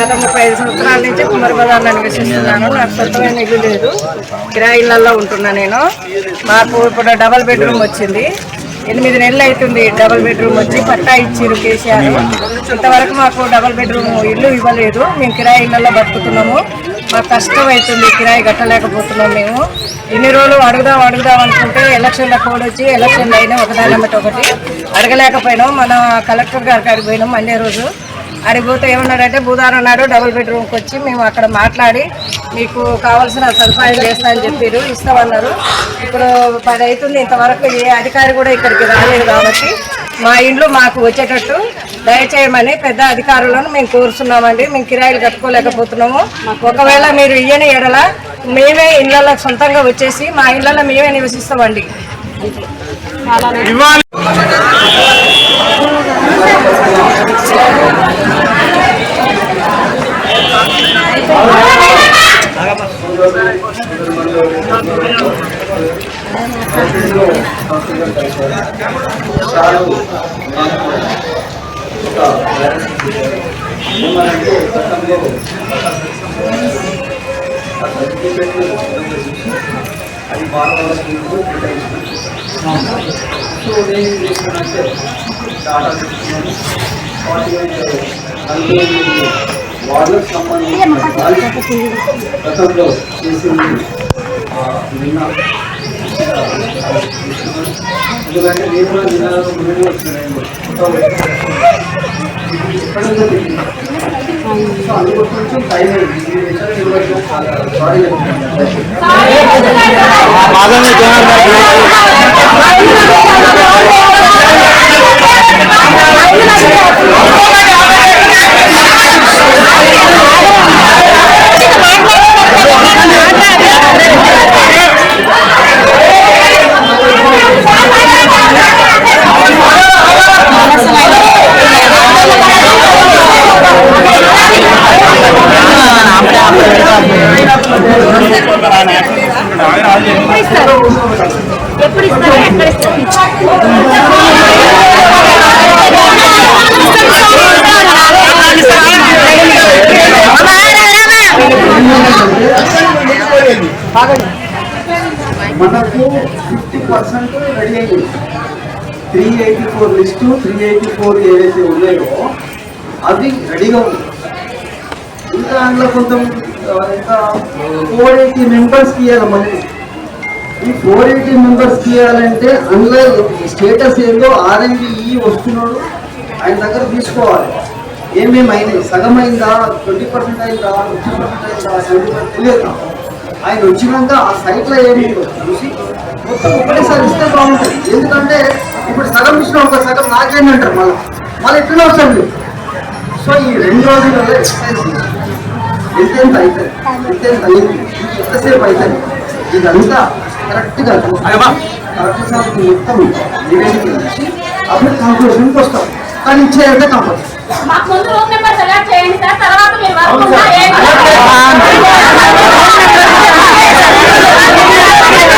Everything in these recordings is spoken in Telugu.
గత ముప్పై ఐదు సంవత్సరాల నుంచి కుమార్ బజార్లో నివసిస్తున్నాను. నాకు సొంతమైన ఇల్లు లేదు. కిరాయి ఉంటున్నా నేను. మాకు ఇప్పుడు డబల్ బెడ్రూమ్ వచ్చింది. ఎనిమిది నెలలు అవుతుంది డబల్ బెడ్రూమ్ వచ్చి పట్టా ఇచ్చిరు కేసీఆర్. ఇంతవరకు మాకు డబల్ బెడ్రూమ్ ఇల్లు ఇవ్వలేదు. మేము కిరాయి ఇళ్ళలో బతుకుతున్నాము. మాకు కష్టం అవుతుంది కిరాయి కట్టలేకపోతున్నాం మేము. ఇన్ని రోజులు అడుగుదాం అడుగుదాం అనుకుంటే ఎలక్షన్ల కోడ్ వచ్చి ఎలక్షన్లు అయినా ఒకదాని ఒకటి. అడగలేకపోయినాం. మన కలెక్టర్ గారికి అడిగిపోయినాం పోయినాం. రోజు రోజు అడిగిపోతే ఏమన్నాడంటే బుధవారం నాడు డబుల్ బెడ్రూమ్కి వచ్చి మేము అక్కడ మాట్లాడి మీకు కావాల్సిన సదుపాయం చేస్తామని చెప్పారు ఇస్తామన్నారు. ఇప్పుడు పది అవుతుంది ఇంతవరకు ఏ అధికారి కూడా ఇక్కడికి రాలేదు కాబట్టి మా ఇండ్లు మాకు వచ్చేటట్టు దయచేయమని పెద్ద అధికారులను మేము కోరుతున్నామండి. మేము కిరాయిలు కట్టుకోలేకపోతున్నాము. ఒకవేళ మీరు ఇయ్యని ఎడల మేమే ఇళ్ళలో సొంతంగా వచ్చేసి మా ఇళ్ళలో మేమే నివసిస్తామండి. అది బాగా స్కీమ్కు సో నేను ఏం చేస్తున్నానంటే డాటా తీసుకున్నాను ఫార్టీ ఎయిట్ నలభై ఎనిమిది వార్డులకు సంబంధించిన గతంలో చేసింది నిన్న ఎందుకంటే నేను కూడా నిన్న ముందు వచ్చినాను సో కొంచెం టైం అయింది సారీ మనకు ఫిఫ్టీ పర్సెంట్ రెడీ అయింది three eighty four list three eighty four ఏవైతే ఉన్నాయో అవి రెడీగా ఉంది. ఇంకా అందులో కొంచెం ఇంకా ఫోర్ ఎయిటీ మెంబర్స్కి ఇవ్వాలి మళ్ళీ. ఈ ఫోర్ ఎయిటీ మెంబర్స్కి ఇవ్వాలంటే అందులో స్టేటస్ ఏందో ఆర్ఎంబిఈ వస్తున్నాడు. ఆయన దగ్గర తీసుకోవాలి. ఏమేమి అయినాయి? సగం అయిందా? ట్వంటీ పర్సెంట్ అయిందా? ఫిఫ్టీ పర్సెంట్ అయిందా? సెవెంటీ పర్సెంట్ తెలియదు. ఆయన వచ్చినాక ఆ సైట్లో ఏమి చూసి? మొత్తం ఒకటేసారి ఇస్తే బాగుంటుంది. ఎందుకంటే ఇప్పుడు సగం ఇచ్చిన ఒక సగం నాకేంటంటారు మళ్ళీ? మళ్ళీ ఎట్లా వస్తుంది సో ఈ రెండు రోజులలో ఎక్సర్సైజ్ ఎంతెంత అవుతుంది ఎంతెంత అయింది? ఎంతసేపు అవుతుంది ఇదంతా కరెక్ట్గా కరెక్ట్ సార్ మొత్తం నివేదిక ఇచ్చి అప్పుడు కంక్లూషన్కి వస్తాం. కానీ ఇచ్చేయంటే కంపల్సరీ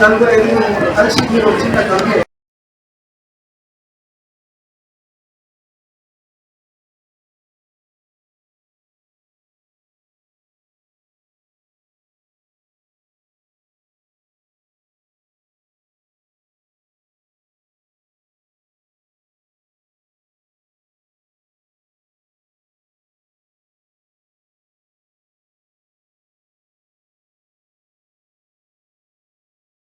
నలుగురు ఐదుగురు కలిసి మీరు వచ్చిన